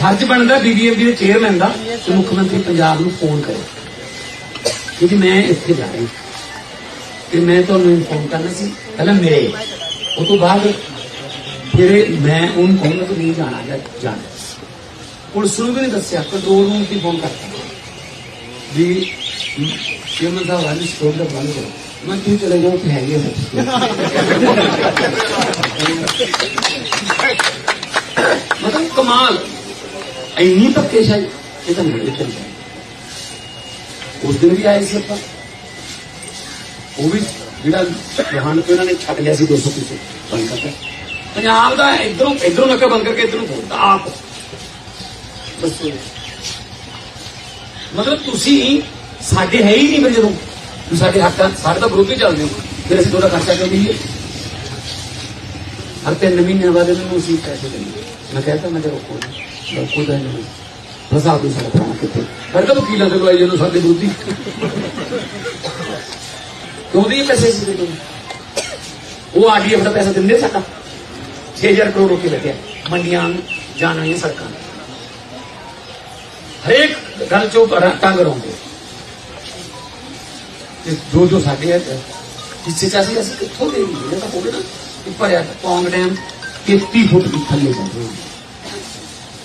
ਫਰਜ਼ ਬਣਦਾ ਬੀਬੀਐਮਬੀ ਦੇ ਚੇਅਰਮੈਨ ਦਾ ਕਿ ਮੁੱਖ ਮੰਤਰੀ ਪੰਜਾਬ ਨੂੰ ਫੋਨ ਕਰੇ। ਕਿਉਂਕਿ ਮੈਂ ਇੱਥੇ ਜਾ ਰਹੀ ਤੇ ਮੈਂ ਤੁਹਾਨੂੰ ਇਨਫੋਰਮ ਕਰਨਾ ਸੀ, ਪਹਿਲਾਂ ਮੇਰੇ। ਉਹ ਤੋਂ ਬਾਅਦ ਫਿਰ ਮੈਂ ਉਹਨੂੰ ਕਹੂੰਗਾ ਕਿ ਨਹੀਂ ਜਾਣਾ ਜਾਂ ਜਾਣਾ। ਪੁਲਿਸ ਨੂੰ ਵੀ ਨਹੀਂ ਦੱਸਿਆ ਕੰਟਰੋਲ ਰੂਮ ਤੇ ਫੋਨ ਕਰਤਾ। ਵੀ ਚੇਅਰਮੈਨ ਸਾਹਿਬ ਵਾਲੀ ਸਟੋਰ ਦਾ ਬੰਦ ਕਰੋ। ਮੈਂ ਤੂੰ ਚਲੇ ਜਾਓ ਤੇ ਹੈਗੇ ਮਤਲਬ ਕਮਾਲ। ਇੰਨੀ ਧੱਕੇਸ਼ਾਹੀ ਇਹ ਤਾਂ ਨਹੀਂ ਇੱਥੇ ਉਸ ਦਿਨ ਵੀ ਆਏ ਸੀ ਆਪਾਂ। ਉਹ ਵੀ ਜਿਹੜਾ ਜਹਾਨ ਤੋਂ ਇਹਨਾਂ ਨੇ ਛੱਡ ਲਿਆ ਸੀ 200 ਕਿਲੋ ਬੰਦ ਕਰਤਾ। ਪੰਜਾਬ ਦਾ ਇਧਰੋਂ ਇਧਰੋਂ ਨੱਕਾ ਬੰਦ ਕਰਕੇ ਇਧਰੋਂ ਬੋਲਦਾ ਆਪ। ਦੱਸੋ ਮਤਲਬ ਤੁਸੀਂ ਸਾਡੇ ਹੈ ਹੀ ਨਹੀਂ ਫਿਰ ਜਦੋਂ। ਤੁਸੀਂ ਸਾਡੇ ਹੱਕਾਂ ਸਾਡੇ ਤਾਂ ਵਿਰੋਧੀ ਚੱਲਦੇ ਹੋ। ਫਿਰ ਅਸੀਂ ਤੁਹਾਡਾ ਖਰਚਾ ਕਿਉਂ ਦਈਏ? ਹਰ ਤਿੰਨ ਮਹੀਨਿਆਂ ਬਾਅਦ ਮੈਨੂੰ ਅਸੀਂ ਪੈਸੇ ਦਿੰਦੇ ਮੈਂ ਕਹਿੰਦਾ ਮੈਂ ਤੇ ਰੋਕੋ ਨਹੀਂ, ਰੋਕੋ ਤਾਂ ਨਹੀਂ ਫਸਾ ਦੋ ਸਾਡਾ ਪੁਰਾਣਾ ਕਿੱਥੇ ਫਿਰ ਕਦੋਂ ਵਕੀਲਾਂ ਤੇ ਲਵਾਈ ਜਦੋਂ ਸਾਡੇ ਵਿਰੋਧੀ ਕਿਉਂ ਦੀ ਪੈਸੇ ਸੀ ਦੇ ਉਹ ਆਰਡੀਐਫ ਦਾ ਪੈਸਾ ਦਿੰਦੇ ਸਾਡਾ 6000 ਕਰੋੜ ਰੁਪਏ ਲੱਗਿਆ ਮੰਡੀਆਂ ਨੂੰ ਜਾਣ ਵਾਲੀਆਂ ਸੜਕਾਂ ਨੂੰ। ਹਰੇਕ ਗੱਲ ਚੋਂ ਪਰ ਟੰਗ ਰਹੋਗੇ ਤੇ ਜੋ ਜੋ ਸਾਡੇ ਹੈ ਹਿੱਸੇ ਚ ਅਸੀਂ ਅਸੀਂ ਕਿੱਥੋਂ ਦੇ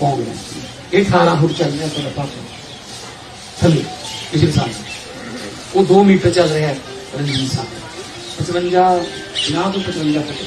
ਇਹ ਤਾਂ ਹੋਵੇ ਨਾ ਕਿ ਭਰਿਆ ਪੌਂਗ ਡੈਮ 33 ਫੁੱਟ ਦੀ ਥੱਲੇ ਜਾਂਦੇ ਹਾਂ ਪੌਂਗ ਡੈਮ ਇਹ 18 ਫੁੱਟ ਚੱਲ ਰਿਹਾ ਤੁਹਾਡਾ ਪਾਸੋਂ ਥੱਲੇ, ਪਿਛਲੇ ਸਾਲ ਉਹ 2 ਮੀਟਰ ਚੱਲ ਰਿਹਾ ਰਣਜੀਤ ਸਾਹਿਬ 55 50 ਤੋਂ 55 ਫੁੱਟ